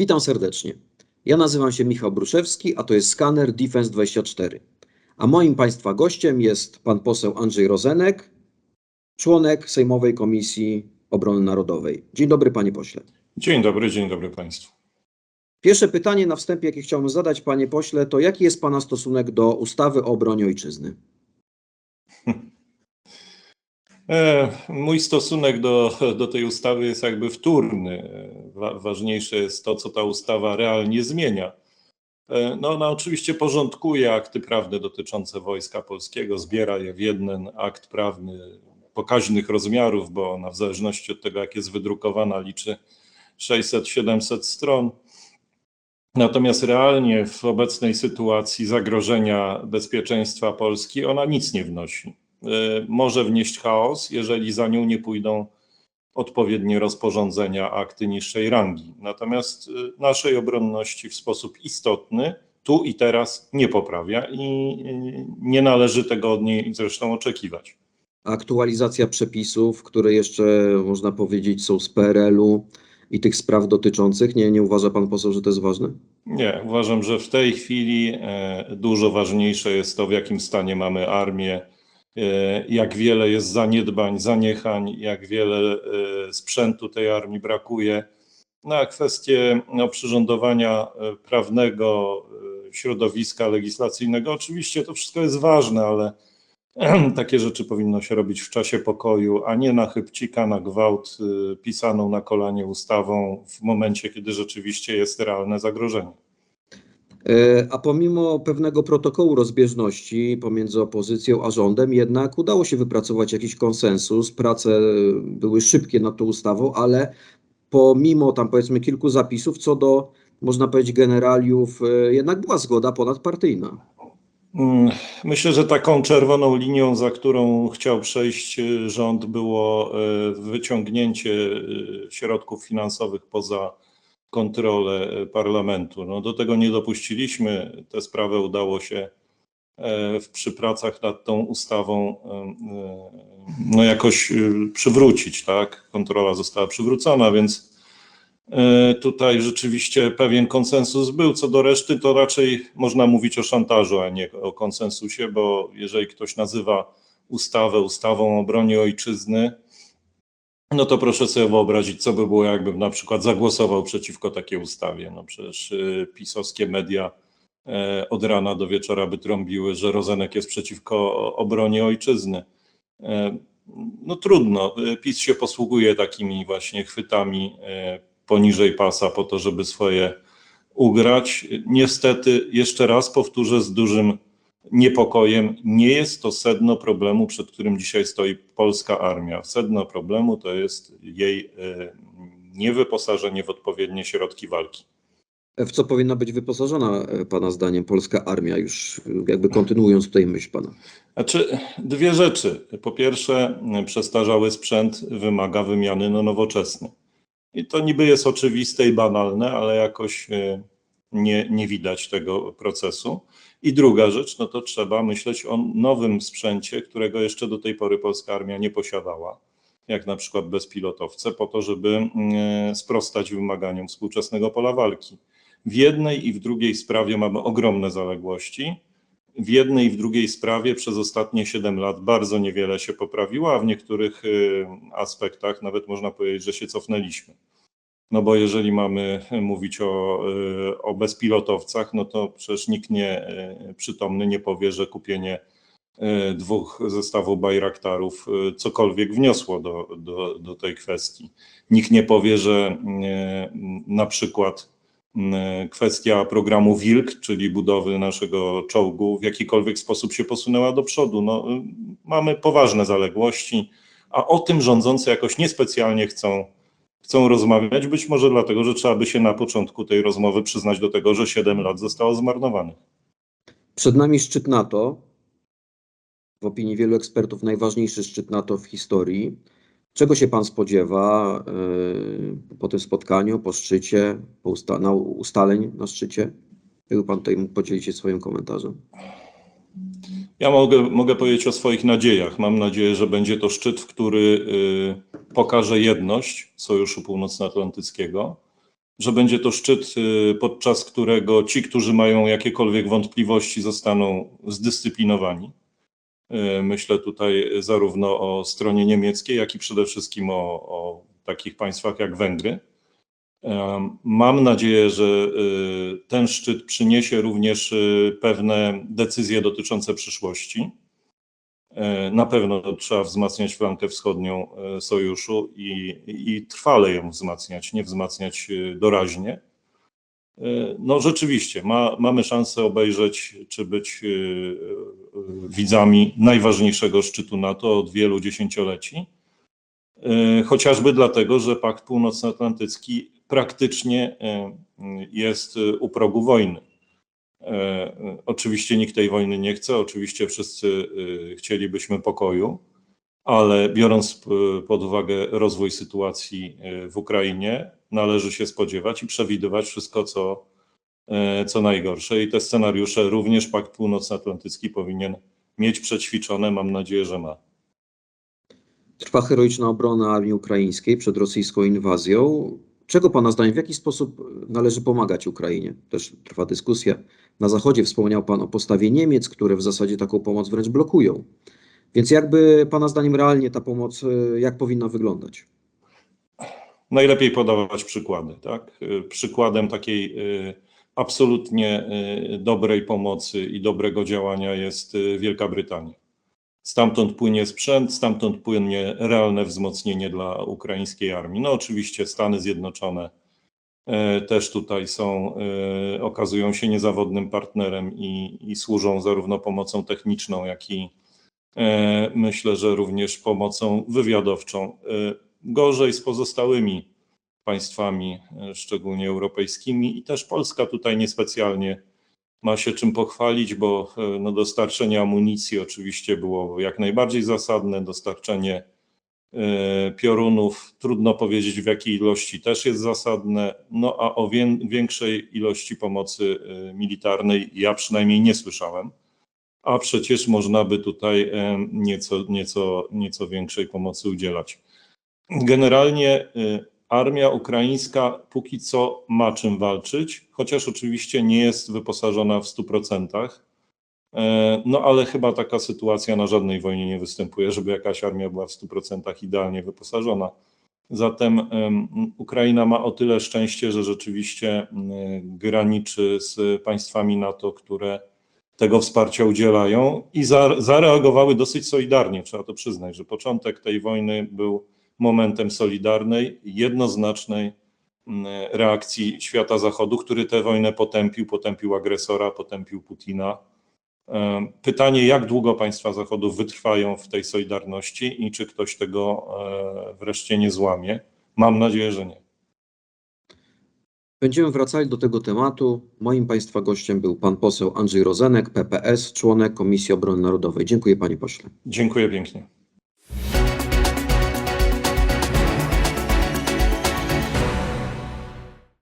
Witam serdecznie. Ja nazywam się Michał Bruszewski, a to jest skaner Defense24. A moim Państwa gościem jest pan poseł Andrzej Rozenek, członek Sejmowej Komisji Obrony Narodowej. Dzień dobry, panie pośle. Dzień dobry, dzień dobry Państwu. Pierwsze pytanie na wstępie, jakie chciałbym zadać, panie pośle, to jaki jest pana stosunek do ustawy o obronie ojczyzny? Mój stosunek do, do tej ustawy jest jakby wtórny. Wa, ważniejsze jest to, co ta ustawa realnie zmienia. E, no, ona oczywiście porządkuje akty prawne dotyczące Wojska Polskiego, zbiera je w jeden akt prawny pokaźnych rozmiarów, bo ona w zależności od tego, jak jest wydrukowana, liczy 600-700 stron. Natomiast realnie w obecnej sytuacji zagrożenia bezpieczeństwa Polski ona nic nie wnosi. Y, Może wnieść chaos, jeżeli za nią nie pójdą odpowiednie rozporządzenia, akty niższej rangi. Natomiast y, naszej obronności w sposób istotny tu i teraz nie poprawia i y, nie należy tego od niej zresztą oczekiwać. Aktualizacja przepisów, które jeszcze można powiedzieć są z PRL-u i tych spraw dotyczących, nie, nie uważa pan poseł, że to jest ważne? Nie, uważam, że w tej chwili e, dużo ważniejsze jest to, w jakim stanie mamy armię, e, jak wiele jest zaniedbań, zaniechań, jak wiele e, sprzętu tej armii brakuje. No kwestie no, przyrządowania e, prawnego, e, środowiska legislacyjnego, oczywiście to wszystko jest ważne, ale takie rzeczy powinno się robić w czasie pokoju, a nie na chybcika, na gwałt, pisaną na kolanie ustawą w momencie, kiedy rzeczywiście jest realne zagrożenie. E, A pomimo pewnego protokołu rozbieżności pomiędzy opozycją a rządem, jednak udało się wypracować jakiś konsensus. Prace były szybkie nad tą ustawą, ale pomimo tam powiedzmy kilku zapisów, co do można powiedzieć generaliów, e, jednak była zgoda ponadpartyjna. Mm, Myślę, że taką czerwoną linią, za którą chciał przejść y, rząd, było wyciągnięcie środków finansowych poza kontrolę y, parlamentu. No, do tego nie dopuściliśmy. Tę sprawę udało się e, w, przy pracach nad tą ustawą e, e, no, jakoś przywrócić. Tak? Kontrola została przywrócona, więc E, Tutaj rzeczywiście pewien konsensus był. Co do reszty, to raczej można mówić o szantażu, a nie o konsensusie, bo jeżeli ktoś nazywa ustawę ustawą o obronie ojczyzny, no to proszę sobie wyobrazić, co by było, jakbym na przykład zagłosował przeciwko takiej ustawie. No przecież y, pisowskie media e, od rana do wieczora by trąbiły, że Rozenek jest przeciwko obronie ojczyzny. E, No trudno. PiS się posługuje takimi właśnie chwytami e, poniżej pasa po to, żeby swoje ugrać. Niestety, jeszcze raz powtórzę z dużym niepokojem, nie jest to sedno problemu, przed którym dzisiaj stoi polska armia. Sedno problemu to jest jej e, niewyposażenie w odpowiednie środki walki. W co powinna być wyposażona e, pana zdaniem polska armia, już e, jakby kontynuując tutaj myśl pana? Znaczy, dwie rzeczy. Po pierwsze, przestarzały sprzęt wymaga wymiany na nowoczesny. I to niby jest oczywiste i banalne, ale jakoś nie, nie widać tego procesu. I druga rzecz, no to trzeba myśleć o nowym sprzęcie, którego jeszcze do tej pory polska armia nie posiadała, jak na przykład bezpilotowce, po to, żeby mm, sprostać wymaganiom współczesnego pola walki. W jednej i w drugiej sprawie mamy ogromne zaległości. W jednej i w drugiej sprawie przez ostatnie 7 lat bardzo niewiele się poprawiło, a w niektórych y, aspektach nawet można powiedzieć, że się cofnęliśmy. No bo jeżeli mamy mówić o, y, o bezpilotowcach, no to przecież nikt nie y, przytomny nie powie, że kupienie dwóch zestawów Bayraktarów y, cokolwiek wniosło do, do, do tej kwestii. Nikt nie powie, że na przykład kwestia programu Wilk, czyli budowy naszego czołgu, w jakikolwiek sposób się posunęła do przodu. No, mamy poważne zaległości, a o tym rządzący jakoś niespecjalnie chcą chcą rozmawiać, być może dlatego, że trzeba by się na początku tej rozmowy przyznać do tego, że 7 lat zostało zmarnowanych. Przed nami szczyt NATO. W opinii wielu ekspertów najważniejszy szczyt NATO w historii. Czego się pan spodziewa yy, po tym spotkaniu, po szczycie, po usta na ustaleń na szczycie? Jakby pan tutaj mógł podzielić się swoim komentarzem? Ja mogę, mogę powiedzieć o swoich nadziejach. Mam nadzieję, że będzie to szczyt, który y, pokaże jedność Sojuszu Północnoatlantyckiego, że będzie to szczyt, y, podczas którego ci, którzy mają jakiekolwiek wątpliwości, zostaną zdyscyplinowani. Y, Myślę tutaj zarówno o stronie niemieckiej, jak i przede wszystkim o, o takich państwach jak Węgry. Mam nadzieję, że y, ten szczyt przyniesie również y, pewne decyzje dotyczące przyszłości. E, Na pewno trzeba wzmacniać flankę wschodnią e, sojuszu i, i trwale ją wzmacniać, nie wzmacniać e, doraźnie. E, No rzeczywiście, ma, mamy szansę obejrzeć czy być widzami najważniejszego szczytu NATO od wielu dziesięcioleci. Chociażby dlatego, że Pakt Północnoatlantycki praktycznie e, jest u progu wojny. E, Oczywiście nikt tej wojny nie chce, oczywiście wszyscy e, chcielibyśmy pokoju, ale biorąc pod uwagę rozwój sytuacji e, w Ukrainie, należy się spodziewać i przewidywać wszystko, co, e, co najgorsze. I te scenariusze również Pakt Północnoatlantycki powinien mieć przećwiczone. Mam nadzieję, że ma. Trwa heroiczna obrona armii ukraińskiej przed rosyjską inwazją. Czego Pana zdaniem, w jaki sposób należy pomagać Ukrainie? Też trwa dyskusja. Na Zachodzie wspomniał Pan o postawie Niemiec, które w zasadzie taką pomoc wręcz blokują. Więc jakby Pana zdaniem realnie ta pomoc, y, jak powinna wyglądać? Najlepiej podawać przykłady. Tak? Y, Przykładem takiej absolutnie dobrej pomocy i dobrego działania jest Wielka Brytania. Stamtąd płynie sprzęt, stamtąd płynie realne wzmocnienie dla ukraińskiej armii. No oczywiście Stany Zjednoczone e, też tutaj są, e, okazują się niezawodnym partnerem i, i służą zarówno pomocą techniczną, jak i e, myślę, że również pomocą wywiadowczą. Gorzej z pozostałymi państwami, szczególnie europejskimi, i też Polska tutaj niespecjalnie ma się czym pochwalić, bo e, no, dostarczenie amunicji oczywiście było jak najbardziej zasadne, dostarczenie e, piorunów, trudno powiedzieć w jakiej ilości też jest zasadne, no a o wię, większej ilości pomocy e, militarnej ja przynajmniej nie słyszałem, a przecież można by tutaj nieco, nieco, nieco większej pomocy udzielać. Generalnie armia ukraińska póki co ma czym walczyć, chociaż oczywiście nie jest wyposażona w 100%. E, No ale chyba taka sytuacja na żadnej wojnie nie występuje, żeby jakaś armia była w 100% idealnie wyposażona. Zatem em, Ukraina ma o tyle szczęście, że rzeczywiście y, graniczy z państwami NATO, które tego wsparcia udzielają i za, zareagowały dosyć solidarnie, trzeba to przyznać, że początek tej wojny był momentem solidarnej, jednoznacznej mm, reakcji świata Zachodu, który tę wojnę potępił, potępił agresora, potępił Putina. Pytanie, jak długo państwa Zachodu wytrwają w tej solidarności i czy ktoś tego e, wreszcie nie złamie. Mam nadzieję, że nie. Będziemy wracali do tego tematu. Moim Państwa gościem był Pan poseł Andrzej Rozenek, PPS, członek Komisji Obrony Narodowej. Dziękuję Panie Pośle. Dziękuję pięknie.